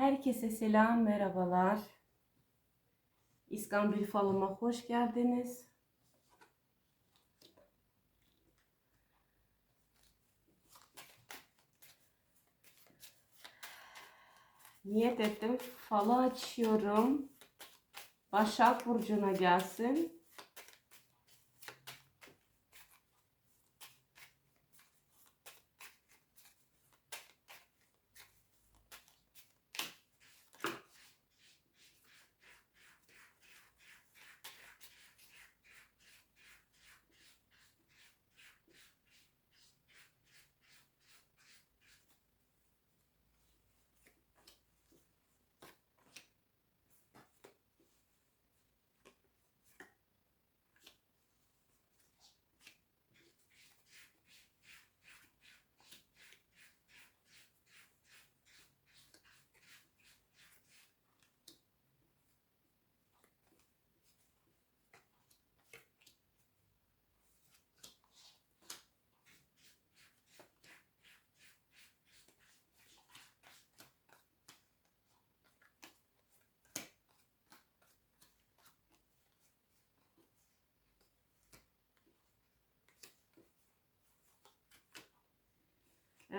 Herkese selam, merhabalar. İskambil falıma hoş geldiniz. Niyet ettim. Falı açıyorum. Başak Burcu'na gelsin.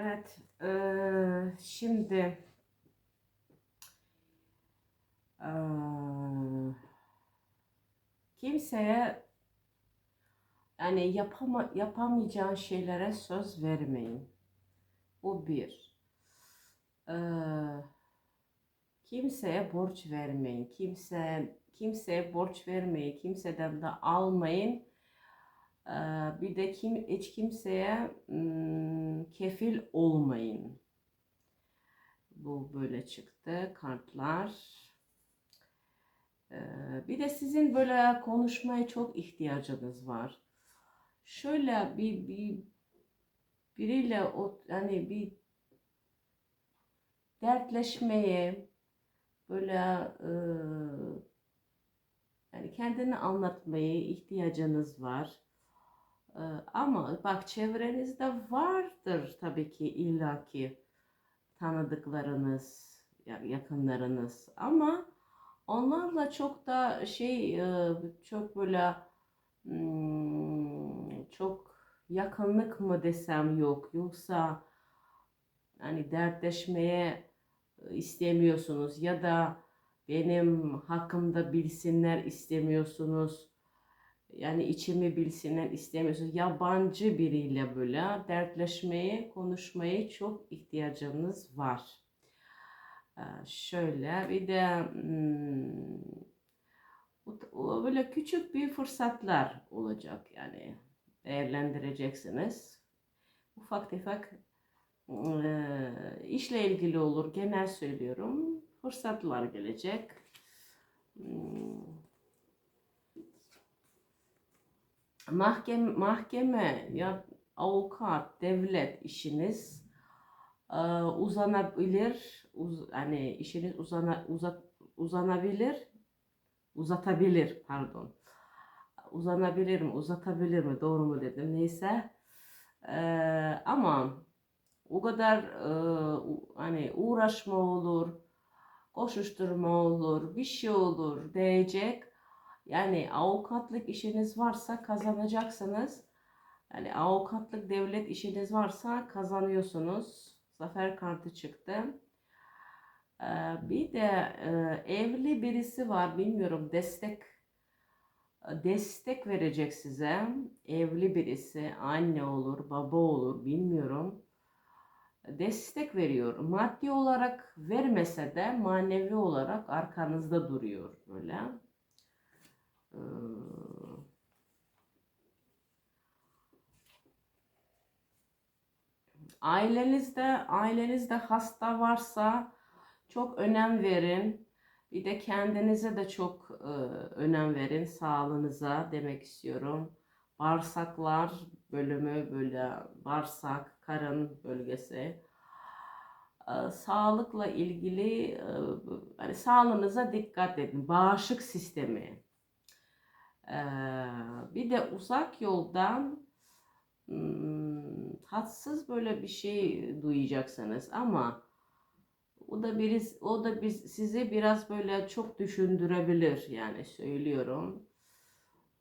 Evet, eee, şimdi eee, kimseye yani yapama, yapamayacağın şeylere söz vermeyin. Bu bir. Eee, kimseye borç vermeyin. Kimse kimseye borç vermeyin. Kimseden de almayın. Eee, bir de kim hiç kimseye mm, kefil olmayın. Bu böyle çıktı kartlar. Eee, bir de sizin böyle konuşmaya çok ihtiyacınız var. Şöyle bir, bir biriyle o hani bir dertleşmeye böyle eee, yani kendini anlatmaya ihtiyacınız var. Ee, Ama bak çevrenizde vardır tabii ki illaki tanıdıklarınız, ya- yakınlarınız ama onlarla çok da şey e, çok böyle hmm, çok yakınlık mı desem yok yoksa hani dertleşmeye e, istemiyorsunuz ya da benim hakkımda bilsinler istemiyorsunuz. Yani içimi bilsinler istemiyorsunuz. Yabancı biriyle böyle dertleşmeye, konuşmaya çok ihtiyacınız var. Ee, şöyle bir de hmm, böyle küçük bir fırsatlar olacak yani değerlendireceksiniz. Ufak tefek e, işle ilgili olur genel söylüyorum. Fırsatlar gelecek. Hmm, Mahkeme, mahkeme ya avukat, devlet işiniz e, uzanabilir. Uz, hani işiniz uzana, uzat, uzanabilir. Uzatabilir pardon. Uzanabilir mi, uzatabilir mi? Doğru mu dedim? Neyse. E, ama o kadar e, hani uğraşma olur, koşuşturma olur, bir şey olur diyecek. Yani avukatlık işiniz varsa kazanacaksınız. Yani avukatlık devlet işiniz varsa kazanıyorsunuz. Zafer kartı çıktı. Ee, bir de e, evli birisi var bilmiyorum destek destek verecek size. Evli birisi anne olur baba olur bilmiyorum. Destek veriyor. Maddi olarak vermese de manevi olarak arkanızda duruyor böyle. Ee, Ailenizde ailenizde hasta varsa çok önem verin. Bir de kendinize de çok e, önem verin sağlığınıza demek istiyorum. Bağırsaklar bölümü böyle bağırsak, karın bölgesi. E, sağlıkla ilgili e, hani sağlığınıza dikkat edin. Bağışıklık sistemi. E, bir de uzak yoldan hmm, tatsız böyle bir şey duyacaksınız ama O da biriz, o da biz sizi biraz böyle çok düşündürebilir yani söylüyorum.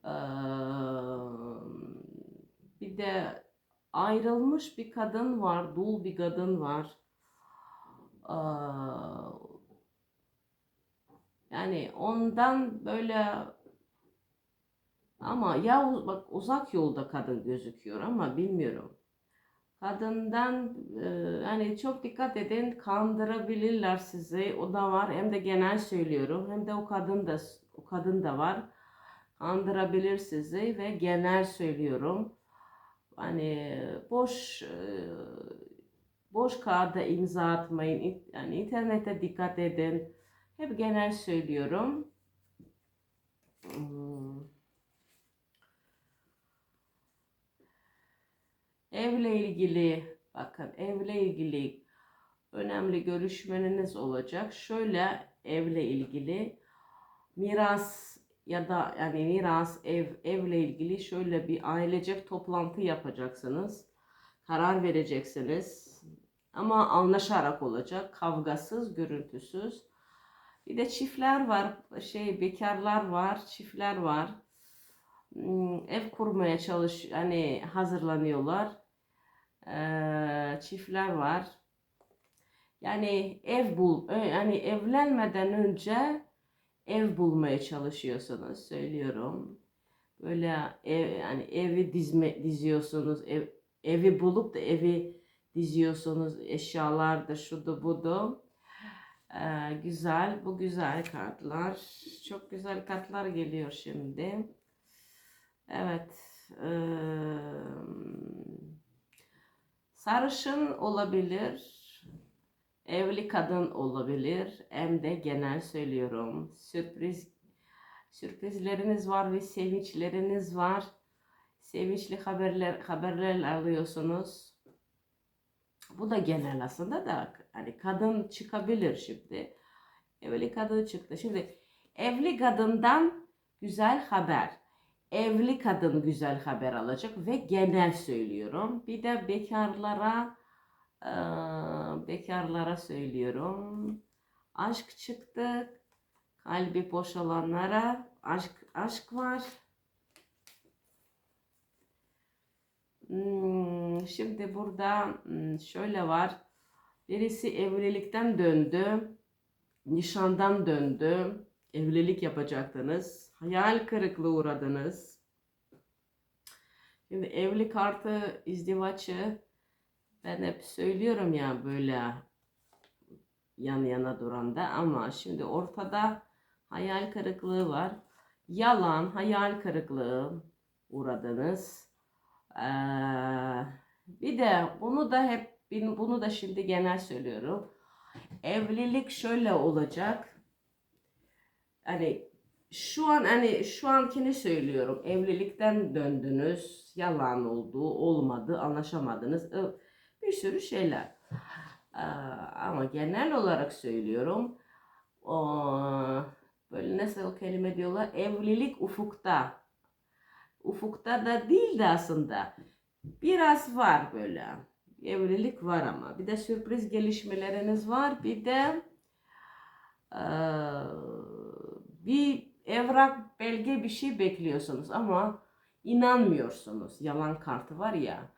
Ee, bir de ayrılmış bir kadın var, dul bir kadın var. Ee, yani ondan böyle ama ya bak uzak yolda kadın gözüküyor ama bilmiyorum. Kadından e, yani çok dikkat edin kandırabilirler sizi. O da var. Hem de genel söylüyorum. Hem de o kadın da o kadın da var. Kandırabilir sizi ve genel söylüyorum. Hani boş e, boş kağıda imza atmayın. Yani internete dikkat edin. Hep genel söylüyorum. Hmm. Evle ilgili bakın evle ilgili önemli görüşmeleriniz olacak. Şöyle evle ilgili miras ya da yani miras ev evle ilgili şöyle bir ailecek toplantı yapacaksınız. Karar vereceksiniz. Ama anlaşarak olacak. Kavgasız, gürültüsüz. Bir de çiftler var. Şey bekarlar var, çiftler var. Hmm, Ev kurmaya çalış hani hazırlanıyorlar. Ee, çiftler var. Yani ev bul, yani evlenmeden önce ev bulmaya çalışıyorsunuz söylüyorum. Böyle ev yani evi dizme diziyorsunuz. Ev, evi bulup da evi diziyorsunuz. Eşyalar da şudu budu. Ee, güzel. Bu güzel kartlar. Çok güzel kartlar geliyor şimdi. Evet. eee, sarışın olabilir. Evli kadın olabilir. Hem de genel söylüyorum. Sürpriz sürprizleriniz var ve sevinçleriniz var. Sevinçli haberler haberler alıyorsunuz. Bu da genel aslında da hani kadın çıkabilir şimdi. Evli kadın çıktı. Şimdi evli kadından güzel haber. Evli kadın güzel haber alacak ve genel söylüyorum. Bir de bekarlara eee, bekarlara söylüyorum. Aşk çıktı. Kalbi boş olanlara aşk aşk var. Hmm, şimdi burada hmm, şöyle var. Birisi evlilikten döndü. Nişandan döndü. Evlilik yapacaktınız. Hayal kırıklığı uğradınız. Şimdi evli kartı izdivaçı ben hep söylüyorum ya böyle yan yana duranda ama şimdi ortada hayal kırıklığı var. Yalan, hayal kırıklığı uğradınız. Ee, bir de bunu da hep bunu da şimdi genel söylüyorum. Evlilik şöyle olacak. Hani şu an hani şu ankini söylüyorum. Evlilikten döndünüz. Yalan oldu, olmadı, anlaşamadınız. Bir sürü şeyler. Ee, ama genel olarak söylüyorum. Böyle nasıl kelime diyorlar? Evlilik ufukta. Ufukta da değil de aslında. Biraz var böyle. Evlilik var ama. Bir de sürpriz gelişmeleriniz var. Bir de eee, bir evrak, belge bir şey bekliyorsunuz ama inanmıyorsunuz. Yalan kartı var ya.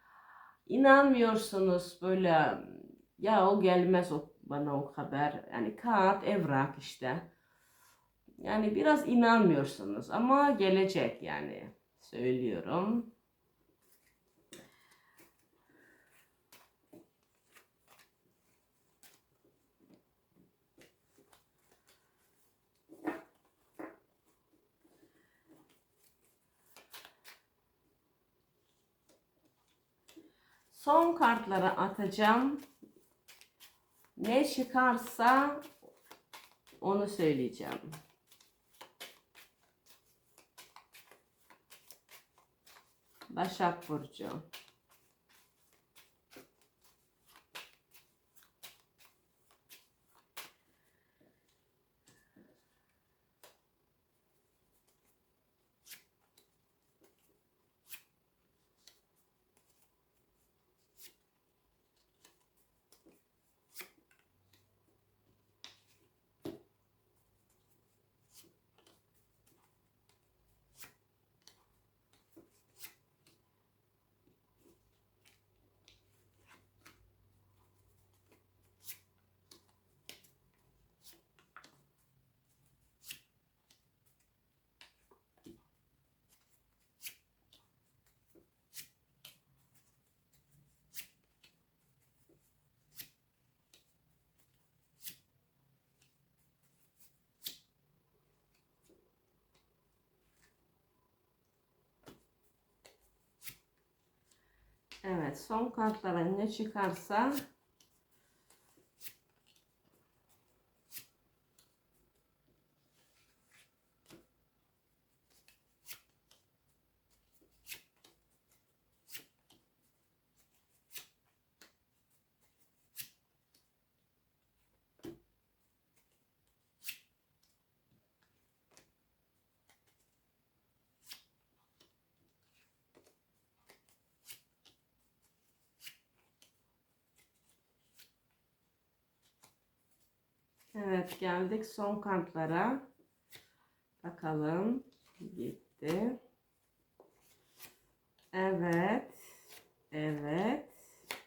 İnanmıyorsunuz böyle ya o gelmez o bana o haber. Yani kağıt, evrak işte. Yani biraz inanmıyorsunuz ama gelecek yani. Söylüyorum. Son kartları atacağım. Ne çıkarsa onu söyleyeceğim. Başak Burcu. Evet son kartlara ne çıkarsa Evet geldik son kartlara. Bakalım. Gitti. Evet. Evet.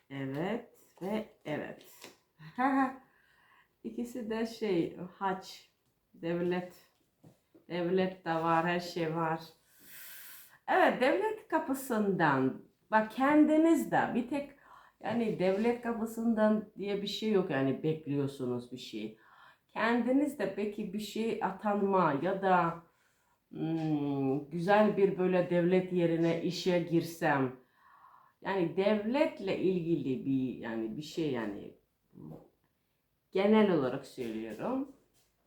Evet. Ve evet. İkisi de şey haç. Devlet. Devlet de var. Her şey var. Evet devlet kapısından. Bak kendiniz de bir tek yani devlet kapısından diye bir şey yok yani bekliyorsunuz bir şey kendiniz de peki bir şey atanma ya da hmm, güzel bir böyle devlet yerine işe girsem yani devletle ilgili bir yani bir şey yani genel olarak söylüyorum.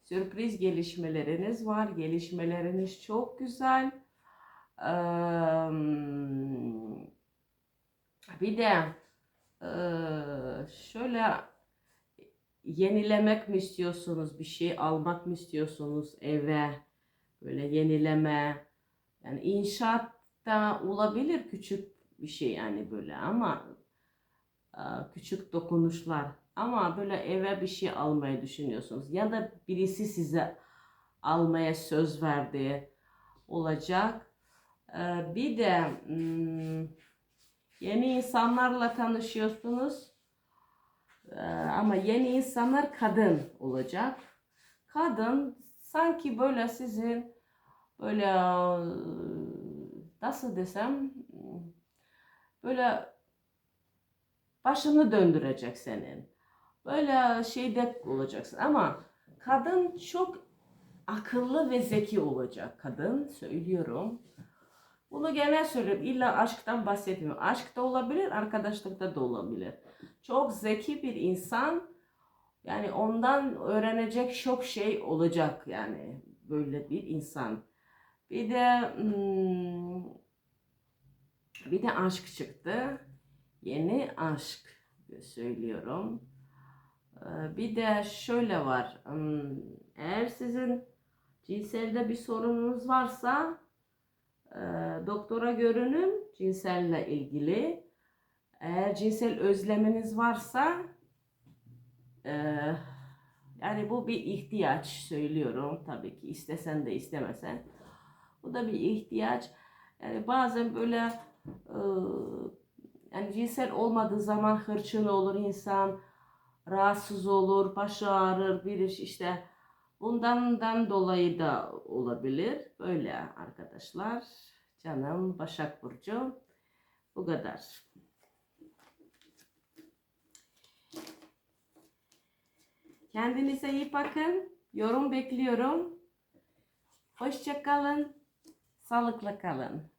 Sürpriz gelişmeleriniz var. Gelişmeleriniz çok güzel. Eee, bir de şöyle yenilemek mi istiyorsunuz bir şey almak mı istiyorsunuz eve. Böyle yenileme yani inşaat da olabilir küçük bir şey yani böyle ama e, küçük dokunuşlar. Ama böyle eve bir şey almayı düşünüyorsunuz ya da birisi size almaya söz verdi olacak. E, bir de hmm, yeni insanlarla tanışıyorsunuz ee, ama yeni insanlar kadın olacak. Kadın sanki böyle sizin böyle nasıl desem böyle başını döndürecek senin. Böyle şeyde olacaksın ama kadın çok akıllı ve zeki olacak kadın söylüyorum. Bunu genel söylüyorum. İlla aşktan bahsetmiyorum. Aşk da olabilir, arkadaşlıkta da olabilir. Çok zeki bir insan yani ondan öğrenecek çok şey olacak yani böyle bir insan. Bir de hmm, bir de aşk çıktı. Yeni aşk söylüyorum. Ee, Bir de şöyle var. Hmm, Eğer sizin cinselde bir sorununuz varsa e, doktora görünün cinselle ilgili. Eğer cinsel özleminiz varsa e, yani bu bir ihtiyaç söylüyorum tabii ki istesen de istemesen. Bu da bir ihtiyaç. Yani bazen böyle e, yani cinsel olmadığı zaman hırçın olur insan, rahatsız olur, başı ağrır, bir iş işte bundan dolayı da olabilir. Böyle arkadaşlar. Canım Başak Burcu. Bu kadar. Kendinize iyi bakın. Yorum bekliyorum. Hoşça kalın. Sağlıklı kalın.